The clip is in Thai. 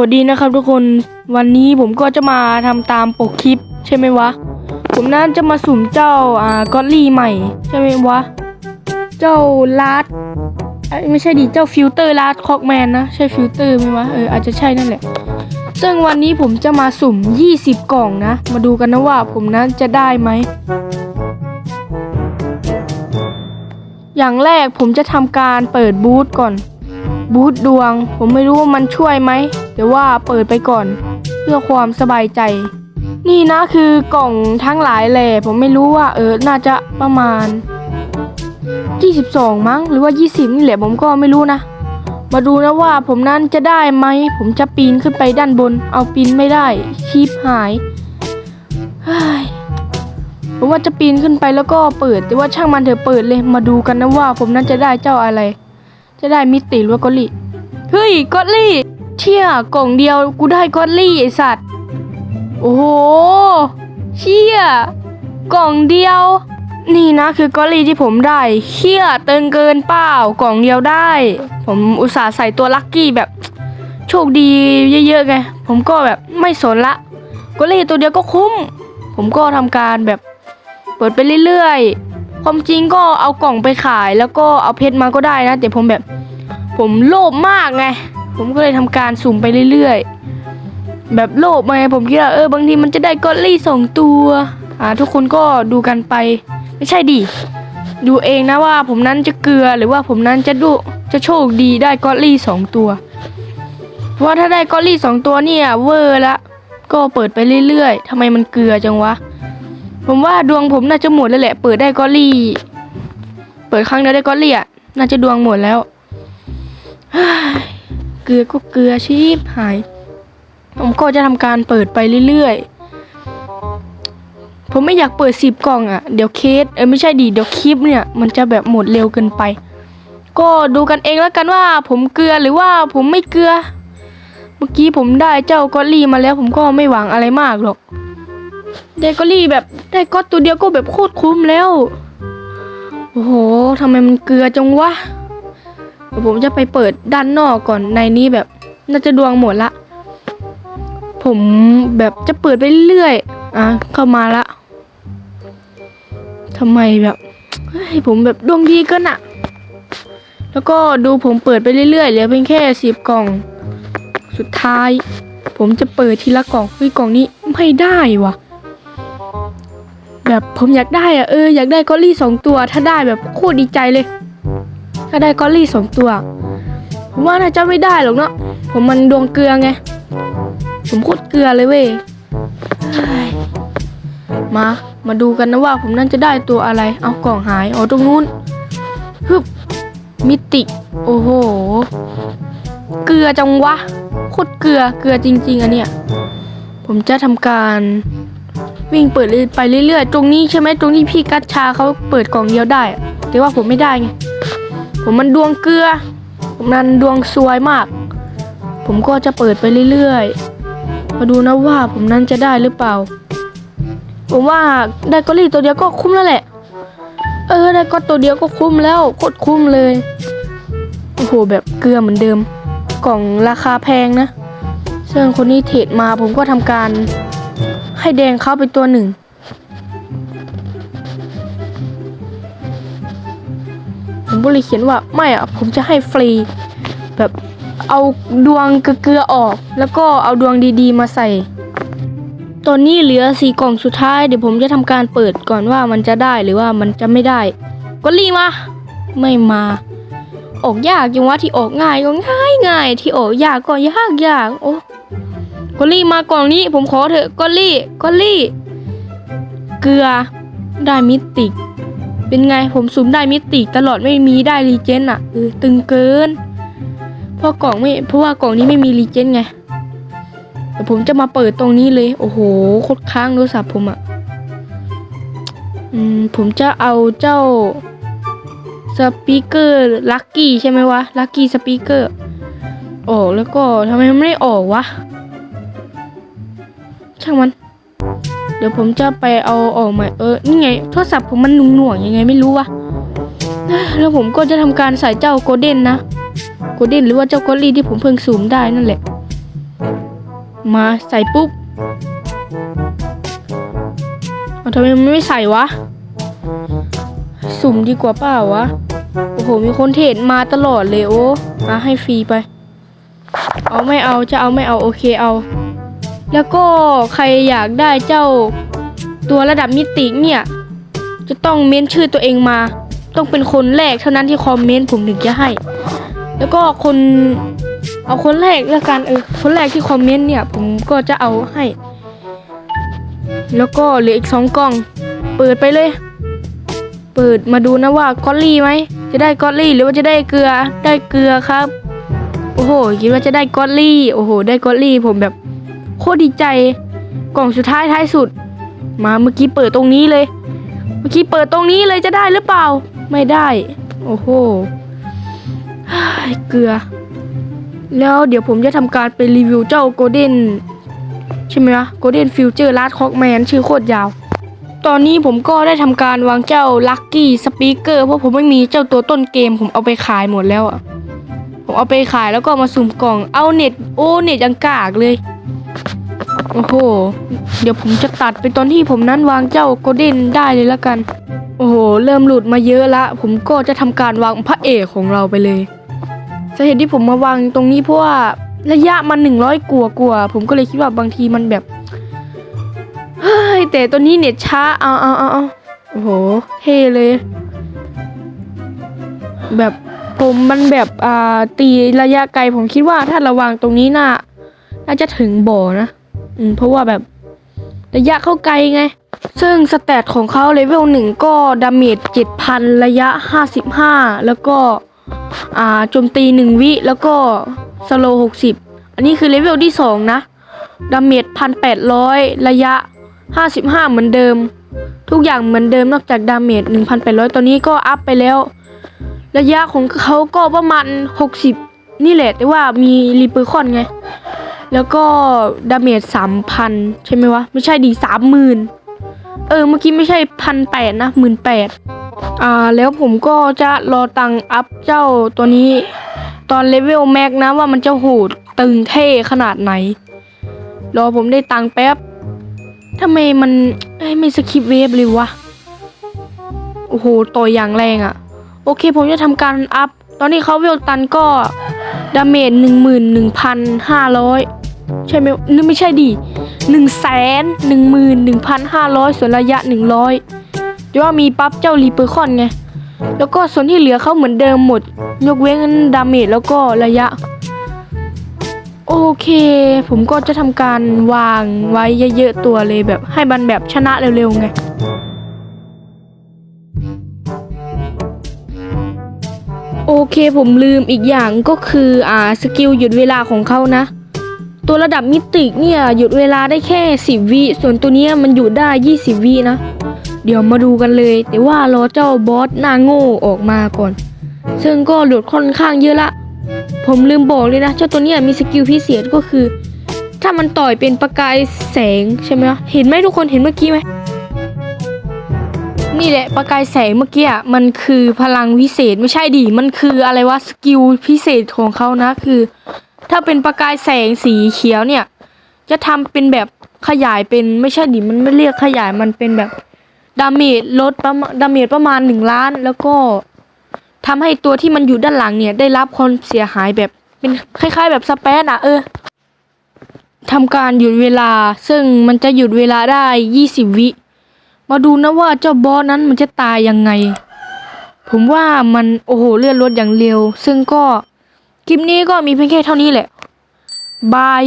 วัสดีนะครับทุกคนวันนี้ผมก็จะมาทำตามปกคลิป ใช่ไหมวะ ผมน่าจะมาสุ่มเจ้าอ่ากอตลี่ใหม่ ใช่ไหมวะ เจ้าลาดเอ้ยไม่ใช่ดิเจ้าฟิลเตอร์ลาดคอกแมนนะใช่ฟิลเตอร์ไหมวะเอออาจจะใช่นั่นแหละ ซึ่งวันนี้ผมจะมาสุ่ม 20 กล่องนะ มาดูกันนะว่าผมนั้นจะได้ไหมอย่างแรกผมจะทำการเปิดบูธก่อน บูธดวง ผมไม่รู้ว่ามันช่วยไหมเดี๋ยวว่าเปิดไปก่อน เพื่อความสบายใจ นี่นะคือกล่องทั้งหลายแหล่ผมไม่รู้ว่าเออน่าจะประมาณ 22 มั้ง หรือว่า 20 นี่แหละผมก็ไม่รู้นะ มาดูนะว่าผมนั้นจะได้ไหม ผมจะปีนขึ้นไปด้านบน เอาปีนไม่ได้ชีพหายผมว่าจะปีนขึ้นไปแล้วก็เปิด แต่ว่าช่างมันเถอะเปิดเลย มาดูกันนะว่าผมนั้นจะได้เจ้าอะไร จะได้มิติหรือว่ากอลลี่เฮ้ยกอลลี่เชี่ยกล่องเดียวกูได้กอลลี่ไอสัตว์ โอ้โหเชี่ยกล่องเดียว นี่นะคือกอลลี่ที่ผมได้เชี่ยเติงเกินเปล่ากล่องเดียวได้ ผมอุตส่าห์ใส่ตัวลัคกี้แบบ โชคดีเยอะๆไงผมก็แบบไม่สนละกอลลี่ตัวเดียวก็คุ้ม ผมก็ทำการแบบเปิดไปเรื่อยๆ ความจริงก็เอากล่องไปขายแล้วก็เอาเพชรมาก็ได้นะ แต่ผมแบบ ผมโลภมากไง ผมก็เลยทำการสุ่มไปเรื่อยๆ แบบโลภไงผมคิดว่าเออบางทีมันจะได้กอลลี่สองตัวอ่าทุกคนก็ดูกันไป ไม่ใช่ดิดูเองนะว่าผมนั้นจะเกลือหรือว่าผมนั้นจะดูจะโชคดีได้กอลลี่สองตัว เพราะว่าถ้าได้กอลลี่สองตัวเนี่ยเวอร์ละก็เปิดไปเรื่อยๆทำไมมันเกลือจังวะ ผมว่าดวงผมน่าจะหมดแล้วแหละ เปิดได้กอลลี่ เปิดครั้งเดียวได้กอลลี่อะ น่าจะดวงหมดแล้ว เกลือก็เกลือชีพหาย ผมก็จะทำการเปิดไปเรื่อยๆ ผมไม่อยากเปิดสิบกล่องอะ เดี๋ยวเคส เออไม่ใช่ดี เดี๋ยวคลิปเนี่ย มันจะแบบหมดเร็วเกินไป ก็ดูกันเองแล้วกันว่า ผมเกลือหรือว่าผมไม่เกลือ เมื่อกี้ผมได้เจ้ากอลลี่มาแล้ว ผมก็ไม่หวังอะไรมากหรอก ได้กอลลี่แบบได้ก็ตัวเดียวก็แบบโคตรคุ้มแล้ว โอ้โหทำไมมันเกลือจังวะเดี๋ยวผมจะไปเปิดด้านนอกก่อนในนี้แบบ น่าจะดวงหมดละ ผมแบบจะเปิดไปเรื่อยอะเข้ามาละทำไมแบบเฮ้ผมแบบดวงดีเกินอะแล้วก็ดูผมเปิดไปเรื่อยๆเหลือเพียงแค่สิบกล่อง สุดท้าย ผมจะเปิดทีละกล่องเฮ้ยกล่องนี้ไม่ได้วะ แบบผมอยากได้อะเอออยากได้กอลลี่สองตัว ถ้าได้แบบโคตรดีใจเลย ถ้าได้กอลลี่สองตัว ผมว่าน่าจะไม่ได้หรอกเนาะผมมันดวงเกลือไง ผมโคตรเกลือเลยเว้ยมา มาดูกันนะว่าผมนั่นจะได้ตัวอะไร เอากล่องหายอ๋อตรงนู้นฮึบมิติ โอ้โห เกลือจังวะโคตรเกลือ เกลือจริง ๆอันเนี้ยผมจะทำการ วิ่งเปิดไปเรื่อยๆ ตรงนี้ใช่ไหมตรงนี้พี่กัญชาเขาเปิดกล่องเดียวได้ แต่ว่าผมไม่ได้ไง ผมมันดวงเกลือ ผมนั้นดวงซวยมาก ผมก็จะเปิดไปเรื่อยๆ มาดูนะว่าผมนั้นจะได้หรือเปล่า ผมว่าได้กอลี่ตัวเดียวก็คุ้มแล้วแหละ เออได้ก็ตัวเดียวก็คุ้มแล้วโคตรคุ้มเลย โอ้โหแบบเกลือเหมือนเดิม กล่องราคาแพงนะ ซึ่งคนนี้เทรดมาผมก็ทำการ ให้แดงเข้าไปตัวหนึ่ง ผมก็เลยเขียนว่าไม่อะผมจะให้ฟรี แบบเอาดวงเกลือออก แล้วก็เอาดวงดีๆ มาใส่ ตอนนี้เหลือสี่กล่องสุดท้ายเดี๋ยวผมจะทำการเปิดก่อนว่ามันจะได้หรือว่ามันจะไม่ได้ก็รีมา ไม่มา ออกยากยังว่าที่ออกง่ายก็ง่ายง่ายที่ออกยากก็ยากยากโอ้ ก็รีมากล่องนี้ผมขอเถอะก็รีก็รีเกลือได้มิติก เป็นไงผมสุ่มได้มิติตลอดไม่มีได้รีเจนอะเออตึงเกิน เพราะกล่องไม่เพราะว่ากล่องนี้ไม่มีรีเจนไงเดี๋ยวผมจะมาเปิดตรงนี้เลย โอ้โหโคตรค้างโทรศัพท์ผมอะอืมผมจะเอาเจ้าสปีกเกอร์ลักกี้ใช่ไหมวะลักกี้สปีกเกอร์ออกแล้วก็ทำไมมันไม่ออกวะ ช่างมัน เดี๋ยวผมจะไปเอาออกใหม่เออ นี่ไง โทรศัพท์ผมมันหนุ่งหน่วงยังไงไม่รู้วะแล้วผมก็จะทำการใส่เจ้าโกลเด้นนะโกลเด้นหรือว่าเจ้ากอลลี่ที่ผมเพิ่งสูมได้นั่นแหละ มาใส่ปุ๊บเอาทำไมมันไม่ใส่วะ สุ่มดีกว่าเปล่าวะ โอ้โห มีคนเทรดมาตลอดเลยโอ้มาให้ฟรีไป เอาไม่เอาจะเอาไม่เอาโอเคเอา แล้วก็ใครอยากได้เจ้าตัวระดับมิติเนี่ย จะต้องเม้นชื่อตัวเองมา ต้องเป็นคนแรกเท่านั้นที่คอมเมนต์ผมถึงจะให้ แล้วก็คนเอาคนแรกแล้วกันเออคนแรกที่คอมเมนต์เนี่ย ผมก็จะเอาให้ แล้วก็เหลืออีกสองกล่อง เปิดไปเลย เปิดมาดูนะว่ากอลลี่ไหมจะได้กอลลี่หรือว่าจะได้เกลือได้เกลือครับ โอ้โหคิดว่าจะได้กอลลี่ โอ้โห ได้กอลลี่ผมแบบ โคตรดีใจ กล่องสุดท้ายท้ายสุด มาเมื่อกี้เปิดตรงนี้เลย เมื่อกี้เปิดตรงนี้เลยจะได้หรือเปล่า ไม่ได้ โอ้โหเกลือ แล้วเดี๋ยวผมจะทำการไปรีวิวเจ้าโกลเด้นใช่ไหมวะโกลเด้นฟิวเจอร์ลาดคอกแมนชื่อโคตรยาว ตอนนี้ผมก็ได้ทำการวางเจ้าลัคกี้สปีกเกอร์เพราะผมไม่มีเจ้าตัวต้นเกม ผมเอาไปขายหมดแล้วอะผมเอาไปขายแล้วก็มาสุ่มกล่องเอาเน็ตโอ้เน็ตยังกากเลย โอ้โห เดี๋ยวผมจะตัดไปตอนที่ผมนั้นวางเจ้าโกลเด้นได้เลยละกัน โอ้โห เริ่มหลุดมาเยอะละ ผมก็จะทำการวางพระเอกของเราไปเลย สาเหตุที่ผมมาวางตรงนี้เพราะว่าระยะมันหนึ่งร้อยกว่ากว่าผมก็เลยคิดว่าบางทีมันแบบ เฮ้ย แต่ตัวนี้เน็ตช้า เอาเอาเอาเอาโอ้โห เท่เลย แบบผมมันแบบอ่าตีระยะไกลผมคิดว่าถ้าระวางตรงนี้น่าน่าจะถึงบ่อนะ อืมเพราะว่าแบบระยะเข้าไกลไง ซึ่งสแตทของเขาเลเวลหนึ่งก็ดาเมจเจ็ดพันระยะห้าสิบห้าแล้วก็อ่าโจมตีหนึ่งวิแล้วก็สโลหกสิบอันนี้คือเลเวลที่สองนะดาเมจพันแปดร้อยระยะห้าสิบห้าเหมือนเดิม ทุกอย่างเหมือนเดิมนอกจากดาเมจหนึ่งพันแปดร้อยตอนนี้ก็อัพไปแล้ว ระยะของเขาก็ประมาณหกสิบนี่แหละแต่ว่ามีรีเปอร์คอนไง แล้วก็ดาเมจสามพันใช่ไหมวะ ไม่ใช่ดีสามหมื่นเออ เมื่อกี้ไม่ใช่พันแปดนะหมื่นแปดอ่า แล้วผมก็จะรอตังอัพเจ้าตัวนี้ ตอนเลเวลแม็กนะว่ามันจะโหดตึงเท่ขนาดไหน รอผมได้ตังแป๊บทำไมมันเอ้ไม่สคิปเวฟเลยวะ โอ้โหต่อยอย่างแรงอะ่ะ โอเคผมจะทำการอัพ ตอนนี้เขาเวลตันก็ดาเมจหนึ่งหมื่นหนึ่งพันห้าร้อย ใช่ไหมนึกไม่ใช่ดิหนึ่งแสนหนึ่งหมื่นหนึ่งพันห้าร้อยส่วนระยะหนึ่งร้อยเดี๋ยวว่ามีปั๊บเจ้ารีเปอร์คอนไง แล้วก็ส่วนที่เหลือเขาเหมือนเดิมหมด ยกเว้นดาเมจแล้วก็ระยะ โอเค ผมก็จะทำการวางไว้เยอะๆตัวเลยแบบให้มันแบบชนะเร็วๆไงโอเคผมลืมอีกอย่างก็คืออ่าสกิลหยุดเวลาของเขานะ ตัวระดับมิติเนี่ยหยุดเวลาได้แค่ 10 วิส่วนตัวเนี้ยมันหยุดได้ 20 วินะ เดี๋ยวมาดูกันเลย แต่ว่ารอเจ้าบอสหน้าโง่ออกมาก่อน ซึ่งก็หลุดค่อนข้างเยอะละ ผมลืมบอกเลยนะ เจ้าตัวเนี้ยมีสกิลพิเศษก็คือ ถ้ามันต่อยเป็นประกายแสงใช่ไหมเห็นไหมทุกคนเห็นเมื่อกี้ไหมนี่แหละประกายแสงเมื่อกี้มันคือพลังวิเศษไม่ใช่ดิมันคืออะไรวะสกิลพิเศษของเขานะคือ ถ้าเป็นประกายแสงสีเขียวเนี่ย จะทำเป็นแบบขยายเป็นไม่ใช่ดิมันไม่เรียกขยายมันเป็นแบบดาเมจลดประมาณดาเมจประมาณหนึ่งล้าน แล้วก็ทำให้ตัวที่มันอยู่ด้านหลังเนี่ย ได้รับความเสียหายแบบเป็นคล้าย ๆ แบบสเปซอะเออทำการหยุดเวลา ซึ่งมันจะหยุดเวลาได้ยี่สิบวิ มาดูนะว่าเจ้าบอสนั้นมันจะตายยังไง ผมว่ามันโอ้โหเลื่อนรถอย่างเร็ว ซึ่งก็ คลิปนี้ก็มีเพียงแค่เท่านี้แหละ บาย